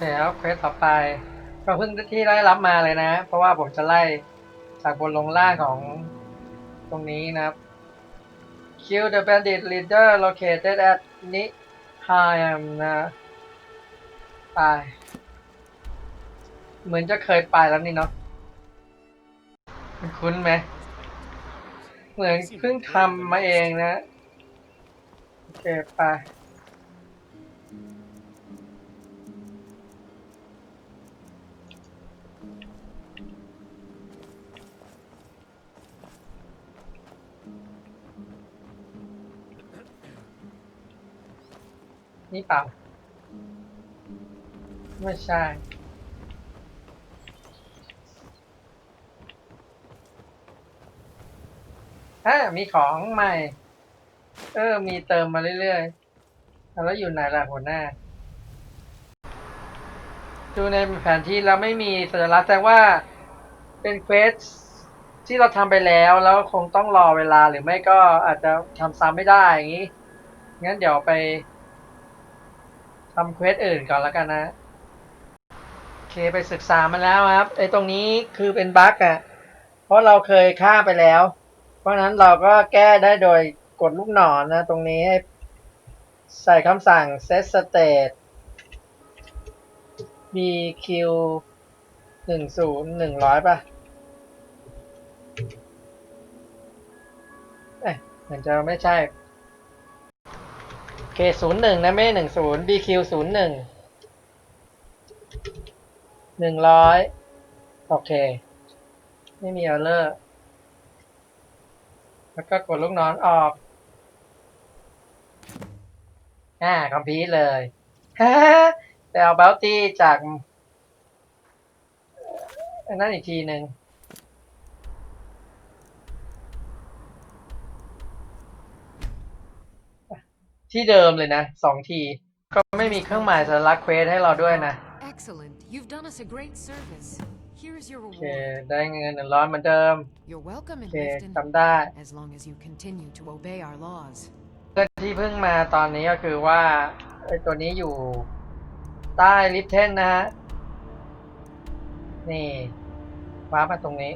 แล้วเควสต่อไปก็เพิ่งที่ได้รับมาเลยนะ เพราะว่าผมจะไล่จากบนลงล่างของตรงนี้นะครับ Kill the bandit leader located at Nihayam นะไปเหมือนจะเคยไปแล้วนี่เนาะคุ้นไหม เหมือนเพิ่งทำมาเองนะ โอเคไป นี่เปล่า ไม่ใช่ อ่า มีของใหม่ เออ มีเติมมาเรื่อยๆ แล้วอยู่ไหนล่ะหัวหน้า ดูในแผนที่แล้วไม่มีสัญลักษณ์แสดงว่าเป็นเควสที่เราทำไปแล้วแล้วคงต้องรอเวลาหรือไม่ก็อาจจะทำซ้ำไม่ได้อย่างนี้ งั้นเดี๋ยวไปทำเควสอื่นก่อนแล้วกันนะโอเคไปศึกษามาแล้วครับไอ้ตรงนี้คือเป็นบั๊กอะ่ะ เพราะเราเคยฆ่าไปแล้ว เพราะนั้นเราก็แก้ได้โดยกดลูกศรนะ ตรงนี้ให้ใส่คำสั่ง set state bq หนึ่งศูนย์หนึ่งร้อยป่ะเอ๊ะเหมือนจะไม่ใช่โอเคศูนย์หนึ่งนะไม่หนึ่งศูนย์ bq ศูนย์หนึ่งหนึ่งร้อยโอเค ไม่มี error แล้วก็กดลูกน้อนออกอ่าคอมพิวเลยฮ่า ไปเอาบัลตี้จากอันนั้นอีกทีหนึ่งที่เดิมเลยนะสองที ก็ไม่มีเครื่องหมายสัญลักษณ์เควสให้เราด้วยนะ Excellent. You've done us a great service. Here's your โอเค reward. ได้เงินหนึ่งร้อยเหมือนเดิม You're welcome โอ in เค Lifton, จำได้ as long as you continue to obey our laws. เพื่อนที่เพิ่งมาตอนนี้ก็คือว่าไอ้ตัวนี้อยู่ ใต้ลิฟเทนนะฮะ นี่ว้าร์ปมาตรงนี้